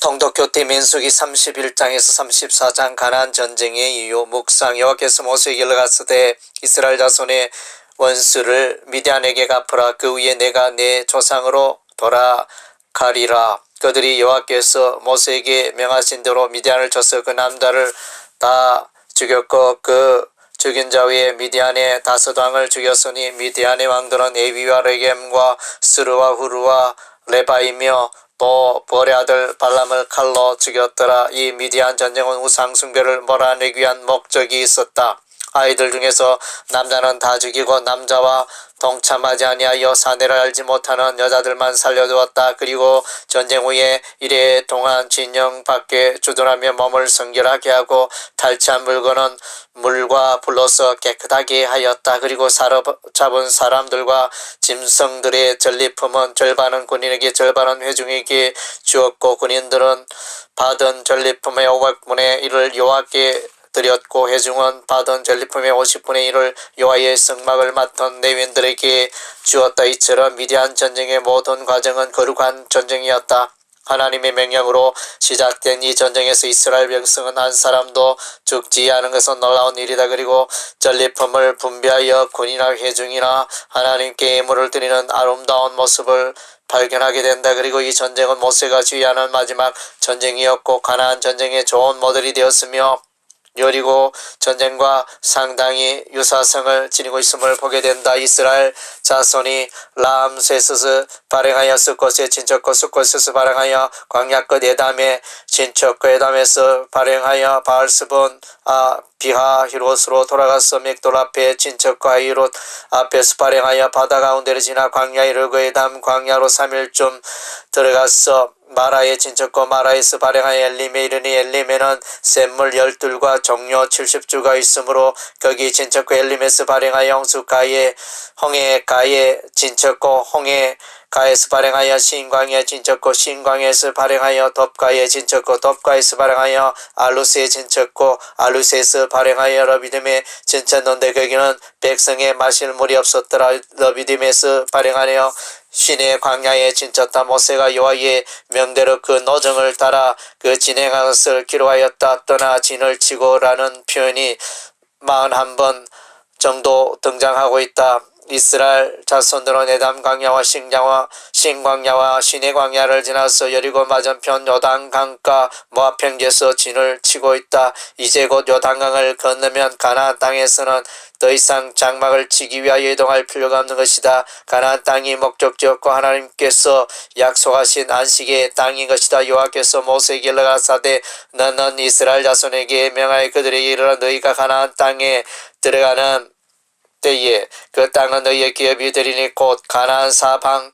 통독교태 민수기 31장에서 34장 가나안 전쟁의 이유 묵상 여호와께서 모세에게 일러갔으되 이스라엘 자손의 원수를 미디안에게 갚으라 그 위에 내가 내 조상으로 돌아가리라. 그들이 여호와께서 모세에게 명하신 대로 미디안을 쳐서 그 남자를 다 죽였고 그 죽인 자 위에 미디안의 다섯 왕을 죽였으니 미디안의 왕들은 에비와 레겜과 스르와 후르와 레바이며 또 보레 아들 발람을 칼로 죽였더라. 이 미디안 전쟁은 우상 숭배를 몰아내기 위한 목적이 있었다. 아이들 중에서 남자는 다 죽이고 남자와 동참하지 아니하여 사내를 알지 못하는 여자들만 살려두었다. 그리고 전쟁 후에 이래 동안 진영 밖에 주둔하며 몸을 성결하게 하고 탈취한 물건은 물과 불로서 깨끗하게 하였다. 그리고 사로잡은 사람들과 짐승들의 전리품은 절반은 군인에게 절반은 회중에게 주었고 군인들은 받은 전리품의 500분의 1을 여호와께 드렸고 회중은 받은 전리품의 50분의 1을 여호와의 성막을 맡은 레위인들에게 주었다. 이처럼 미디안 전쟁의 모든 과정은 거룩한 전쟁이었다. 하나님의 명령으로 시작된 이 전쟁에서 이스라엘 백성은 한 사람도 죽지 않은 것은 놀라운 일이다. 그리고 전리품을 분배하여 군이나 회중이나 하나님께 예물을 드리는 아름다운 모습을 발견하게 된다. 그리고 이 전쟁은 모세가 주의하는 마지막 전쟁이었고 가나안 전쟁의 좋은 모델이 되었으며 여리고 전쟁과 상당히 유사성을 지니고 있음을 보게 된다. 이스라엘 자손이 람세스스 발행하여 스코스의 친척과 스코스스 발행하여 광야 끝 에담의 친척과 에담에서 발행하여 바알스본 아 비하 히롯으로 돌아가서 맥돌 앞에 친척과 히롯 앞에서 발행하여 바다 가운데를 지나 광야 이르고 에담 광야로 3일쯤 들어가서 마라의 진척과 마라에서 발행하여 엘림에 이르니 엘림에는 샘물 열둘과 종료 70주가 있으므로 거기 진척과 엘림에서 발행하여 홍수 가에 홍해 가에 진척고 홍해 가에서 발행하여 신광에 진척고 신광에서 발행하여 덥가에 진척고 덥가에서 발행하여 알루스에 진척고 알루스에서 발행하여 러비딤에 진쳤는데 거기는 백성에 마실 물이 없었더라. 러비딤에서 발행하여 신의 광야에 진쳤다. 모세가 여호와의 명대로 그 노정을 따라 그 진행한 것을 기록하였다. 떠나 진을 치고라는 표현이 41번 정도 등장하고 있다. 이스라엘 자손들은 에담 광야와 신광야와 신광야와 신의 광야를 지나서 여리고 맞은편 요단 강가 모압 평지에서 진을 치고 있다. 이제 곧 요단 강을 건너면 가나안 땅에서는 더 이상 장막을 치기 위하여 이동할 필요가 없는 것이다. 가나안 땅이 목적지였고 하나님께서 약속하신 안식의 땅인 것이다. 여호와께서 모세에게 일러가사대 너는 이스라엘 자손에게 명하여 그들에게 이르라 너희가 가나안 땅에 들어가는 때에 그 땅은 너희의 기업이 되리니 곧 가나안 사방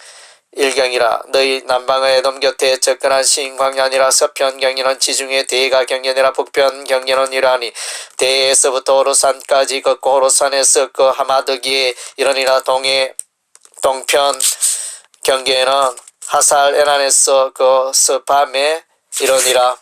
일경이라. 너희 남방의 에돔 곁에 접근한 신광야니라 서편 경계는 지중해 대가 경계니라 북편 경계는 이러하니. 대에서부터 오르산까지 걷고 오르산에서 그 하마드기에 이르니라. 동해 동편 경계는 하살 에난에서 그 스밤에 이르니라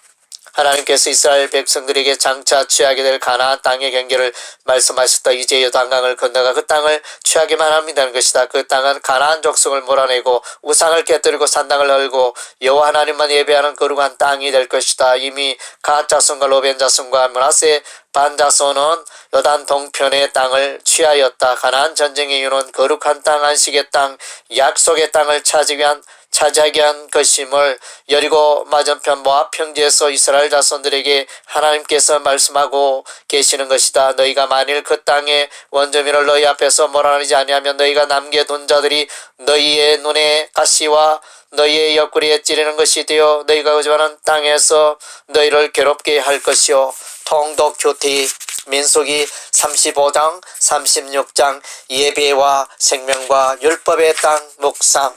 하나님께서 이스라엘 백성들에게 장차 취하게 될 가나안 땅의 경계를 말씀하셨다. 이제 요단강을 건너가 그 땅을 취하기만 합니다는 것이다. 그 땅은 가나안 족속을 몰아내고 우상을 깨뜨리고 산당을 헐고 여호와 하나님만 예배하는 거룩한 땅이 될 것이다. 이미 갓 자손과 로벤 자손과 문하세 반 자손은 요단 동편의 땅을 취하였다. 가나안 전쟁의 이유는 거룩한 땅, 안식의 땅, 약속의 땅을 차지하기 위한 차지하게 한 것임을 여리고 맞은편 모압 평지에서 이스라엘 자손들에게 하나님께서 말씀하고 계시는 것이다. 너희가 만일 그 땅의 원주민을 너희 앞에서 몰아내지 아니하면 너희가 남겨둔 자들이 너희의 눈에 가시와 너희의 옆구리에 찌르는 것이 되어 너희가 거주하는 땅에서 너희를 괴롭게 할 것이요 통독 교티 민속이 35장 36장 예배와 생명과 율법의 땅 묵상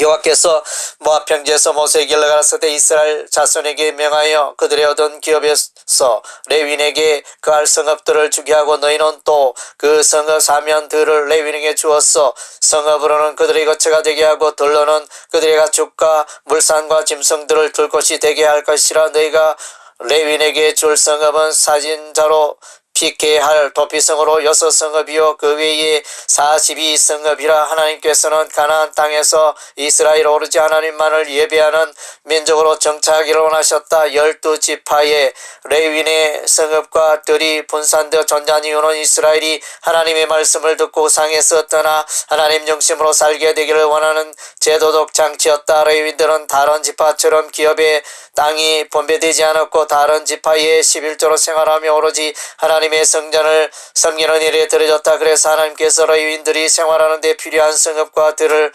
여호와께서 모압 평지에서 모세에게 일러가라사 대 이스라엘 자손에게 명하여 그들의 얻은 기업에서 레윈에게 그할 성읍들을 주게 하고 너희는 또 그 성읍 사면들을 레윈에게 주었어 성읍으로는 그들의 거처가 되게 하고 들로는 그들의 가축과 물산과 짐승들을 둘 곳이 되게 할 것이라 너희가 레윈에게 줄 성읍은 사진자로 피케할 도피성으로 여섯 성읍이요 그 외에 42성읍이라 하나님께서는 가나안 땅에서 이스라엘 오르지 하나님만을 예배하는 민족으로 정착하기를 원하셨다. 열두 지파의 레윈의 성읍과 들이 분산되어 존재한 이유는 이스라엘이 하나님의 말씀을 듣고 상에서 떠나 하나님 중심으로 살게 되기를 원하는 제도적 장치였다. 레윈들은 다른 지파처럼 기업의 땅이 분배되지 않았고 다른 지파의 11조로 생활하며 오로지 하나님 의 성전을 섬기는 일에 들어졌다. 그래서 하나님께서 레윈들이 생활하는 데 필요한 성읍과 들을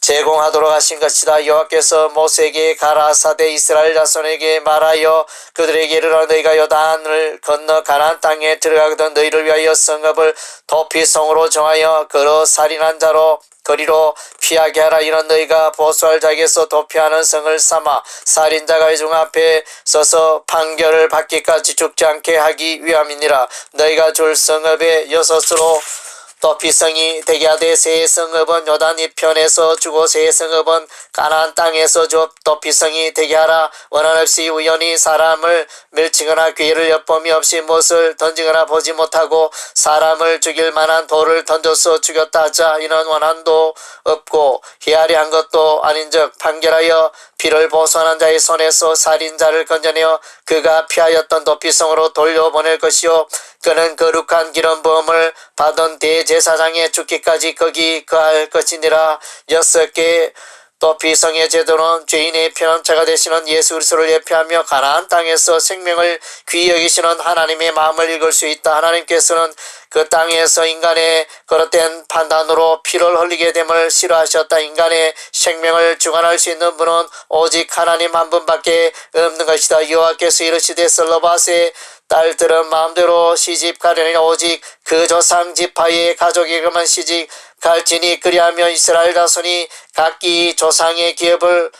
제공하도록 하신 것이다. 여호와께서 모세에게 가라사대 이스라엘 자손에게 말하여 그들에게 이르라 너희가 요단을 건너 가나안 땅에 들어가거든 너희를 위하여 성읍을 도피성으로 정하여 걸어 살인한 자로 거리로 피하게 하라 이는 너희가 보수할 자에게서 도피하는 성을 삼아 살인자가 회중 앞에 서서 판결을 받기까지 죽지 않게 하기 위함이니라 너희가 줄 성읍의 여섯으로 도피성이 되게 하되 세 성읍은 요단 이편에서 주고 세 성읍은 가나안 땅에서 주 도피성이 되게 하라. 원한 없이 우연히 사람을 밀치거나 기회를 엿봄이 없이 못을 던지거나 보지 못하고 사람을 죽일 만한 돌을 던져서 죽였다 하자. 이는 원한도 없고 희아리 한 것도 아닌즉 판결하여 피를 보선한 자의 손에서 살인자를 건져내어 그가 피하였던 도피성으로 돌려보낼 것이요. 그는 거룩한 기름 부음을 받은 대제사장의 죽기까지 거기 거할 것이니라. 여섯 개 또 비성의 제도는 죄인의 피난처가 되시는 예수 그리스도를 예표하며 가나안 땅에서 생명을 귀히 여기시는 하나님의 마음을 읽을 수 있다. 하나님께서는 그 땅에서 인간의 거릇된 판단으로 피를 흘리게 됨을 싫어하셨다. 인간의 생명을 주관할 수 있는 분은 오직 하나님 한 분밖에 없는 것이다. 여호와께서 이르시되 슬로바스의 딸들은 마음대로 시집 가려니 오직 그 조상 지파의 가족에게만 시집 갈지니 그리하면 이스라엘 자손이 각기 조상의 기업을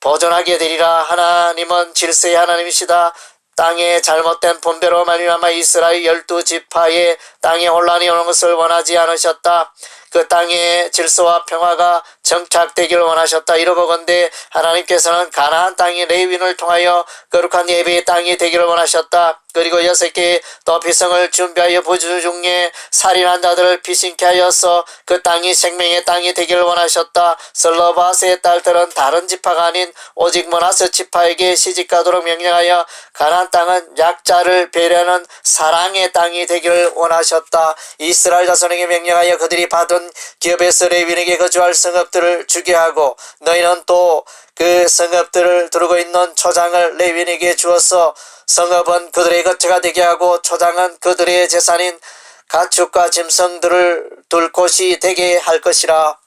보존하게 되리라 하나님은 질서의 하나님이시다 땅의 잘못된 분배로 말미암아 이스라엘 열두 지파의 땅에 혼란이 오는 것을 원하지 않으셨다. 그 땅의 질서와 평화가 정착되기를 원하셨다. 이러보건대 하나님께서는 가나안 땅의 레위인을 통하여 거룩한 예배의 땅이 되기를 원하셨다. 그리고 여섯 개의 도피성을 준비하여 부주 중에 살인한 자들을 피신케 하여서 그 땅이 생명의 땅이 되기를 원하셨다. 슬로바스의 딸들은 다른 지파가 아닌 오직 모나스 지파에게 시집가도록 명령하여 가나안 땅은 약자를 배려하는 사랑의 땅이 되기를 원하셨다. 이스라엘 자손에게 명령하여 그들이 받은 기업에서 레위인에게 거주할 성읍들을 주게 하고 너희는 또 그 성읍들을 두르고 있는 초장을 레위인에게 주어서 성읍은 그들의 거처가 되게 하고 초장은 그들의 재산인 가축과 짐승들을 둘 곳이 되게 할 것이라